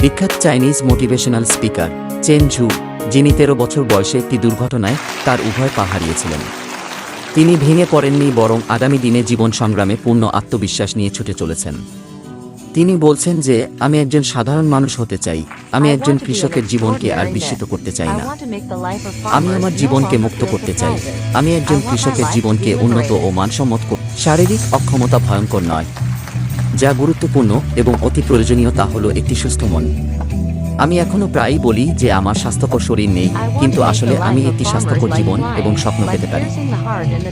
বিখ্যাত Chinese motivational speaker Chen Zhu, যিনি তেরো বছর বয়সে একটি দুর্ঘটনায় তার উভয় পা হারিয়েছিলেন। তিনি ভেঙে পড়েননি, বরং আগামী দিনে জীবন সংগ্রামে পূর্ণ আত্মবিশ্বাস নিয়ে ছুটে চলেছেন। তিনি বলছেন যে, আমি একজন সাধারণ মানুষ হতে চাই। আমি একজন কৃষকের জীবনকে আর বিস্মিত করতে চাই না। আমি আমার জীবনকে মুক্ত করতে চাই। আমি একজন কৃষকের জীবনকে উন্নত ও মানসম্মত শারীরিক অক্ষমতা ভয়ঙ্কর নয়। যা গুরুত্বপূর্ণ এবং অতি প্রয়োজনীয় তা হলো একটি সুস্থ মন। আমি এখনও প্রায়ই বলি যে আমার স্বাস্থ্যকর শরীর নেই, কিন্তু আসলে আমি একটি স্বাস্থ্যকর জীবন এবং স্বপ্ন পেতে পারি।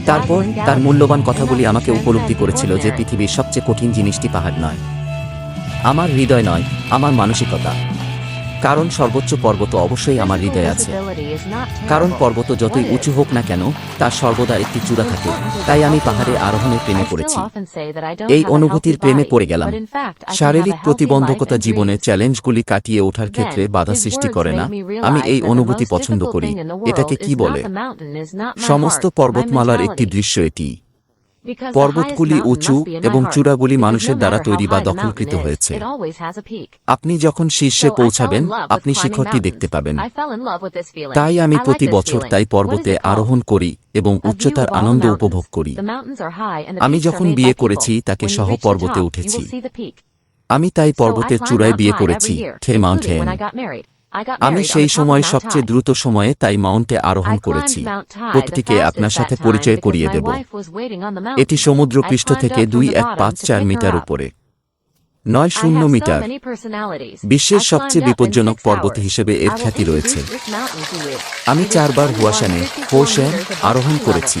তারপর তার মূল্যবান কথাগুলি আমাকে উপলব্ধি করেছিল যে পৃথিবীর সবচেয়ে কঠিন জিনিসটি পাহাড় নয়। আমার হৃদয় নয়, আমার মানসিকতা। কারণ সর্বোচ্চ পর্বত অবশ্যই আমার হৃদয়ে আছে। কারণ পর্বত যতই উঁচু হোক না কেন তার সর্বদা একটি চূড়া থাকে। তাই আমি পাহাড়ে আরোহণের প্রেমে পড়েছি। এই অনুভূতির প্রেমে পড়ে গেলাম। শারীরিক প্রতিবন্ধকতা জীবনের চ্যালেঞ্জগুলি কাটিয়ে ওঠার ক্ষেত্রে বাধা সৃষ্টি করে না। আমি এই অনুভূতি পছন্দ করি। এটাকে কি বলে? সমস্ত পর্বতমালার একটি দৃশ্য এটি। পর্বতগুলি উঁচু এবং চূড়াগুলি মানুষের দ্বারা তৈরি বা দখলকৃত হয়েছে। আপনি যখন শীর্ষে পৌঁছাবেন আপনি শিখরটি দেখতে পাবেন। তাই আমি প্রতি বছর তাই পর্বতে আরোহণ করি এবং উচ্চতার আনন্দ উপভোগ করি। আমি যখন বিয়ে করেছি তাকে সহ পর্বতে উঠেছি। আমি তাই পর্বতের চূড়ায় বিয়ে করেছি থে মাউন্টেন। আমি সেই সময় সবচেয়ে দ্রুত সময়ে তাই মাউন্টে আরোহণ করেছি। প্রতিটিকে আপনার সাথে পরিচয় করিয়ে দেব। এটি সমুদ্র পৃষ্ঠ থেকে দুই এক পাঁচ চার মিটার উপরে। নয় শূন্য মিটার। বিশ্বের সবচেয়ে বিপজ্জনক পর্বত হিসেবে এর খ্যাতি রয়েছে। আমি চারবার হুয়াশানে হোসেন আরোহণ করেছি।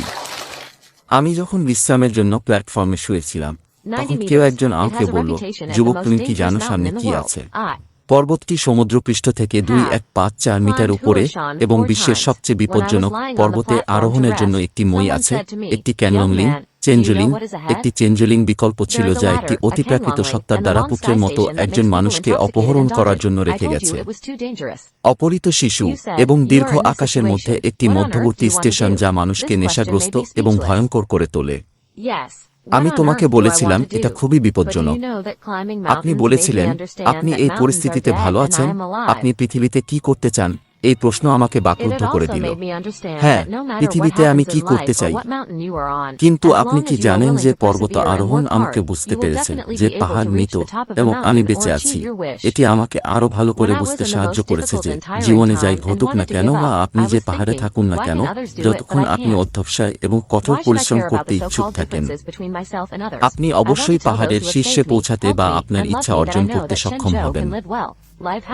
আমি যখন বিশ্রামের জন্য প্ল্যাটফর্মে শুয়েছিলাম তখন কেউ একজন আমাকে বলল যুবক তুমি কি জানো সামনে কি আছে? পর্বতটি সমুদ্রপৃষ্ঠ থেকে দুই এক পাঁচ চার মিটার উপরে এবং বিশ্বের সবচেয়ে বিপজ্জনক পর্বতে আরোহণের জন্য একটি মই আছে একটি ক্যানিয়নলিং চেঞ্জুলিং একটি চেঞ্জুলিং বিকল্প ছিল যা একটি অতিপ্রাকৃত সত্তার দ্বারা পুত্রের মতো একজন মানুষকে অপহরণ করার জন্য রেখে গেছে। অপহৃত শিশু এবং দীর্ঘ আকাশের মধ্যে একটি মধ্যবর্তী স্টেশন যা মানুষকে নেশাগ্রস্ত এবং ভয়ঙ্কর করে তোলে। আমি তোমাকে বলেছিলাম এটা খুবই বিপজ্জনক। আপনি বলেছিলেন আপনি এই পরিস্থিতিতে ভালো আছেন আপনি পৃথিবীতে কি করতে চান? এই প্রশ্ন আমাকে বাকরুদ্ধ করে দিল। হ্যাঁ পৃথিবীতে আমি কি করতে চাই কিন্তু আপনি কি জানেন যে পর্বত আরোহণ আমাকে বুঝতে পেরেছে যে পাহাড় মৃত এবং আমি বেঁচে আছি। এটি আমাকে আরও ভালো করে বুঝতে সাহায্য করেছে যে জীবনে যাই ঘটুক না কেন বা আপনি যে পাহাড়ে থাকুন না কেন যতক্ষণ আপনি অধ্যবসায় এবং কঠোর পরিশ্রম করতে ইচ্ছুক থাকেন আপনি অবশ্যই পাহাড়ের শীর্ষে পৌঁছাতে বা আপনার ইচ্ছা অর্জন করতে সক্ষম হবেন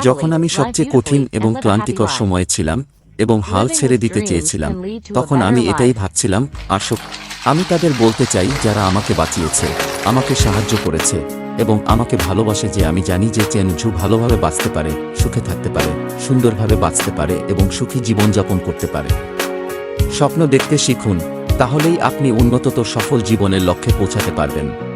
যখন আমি সবচেয়ে কঠিন এবং ক্লান্তিকর সময়ে ছিলাম এবং হাল ছেড়ে দিতে চেয়েছিলাম তখন আমি এটাই ভাবছিলাম আসক আমি তাদের বলতে চাই যারা আমাকে বাঁচিয়েছে আমাকে সাহায্য করেছে এবং আমাকে ভালোবাসে যে আমি জানি যে চেনঝু ভালোভাবে বাঁচতে পারে সুখে থাকতে পারে সুন্দরভাবে বাঁচতে পারে এবং সুখী জীবনযাপন করতে পারে। স্বপ্ন দেখতে শিখুন তাহলেই আপনি উন্নততর সফল জীবনের লক্ষ্যে পৌঁছাতে পারবেন।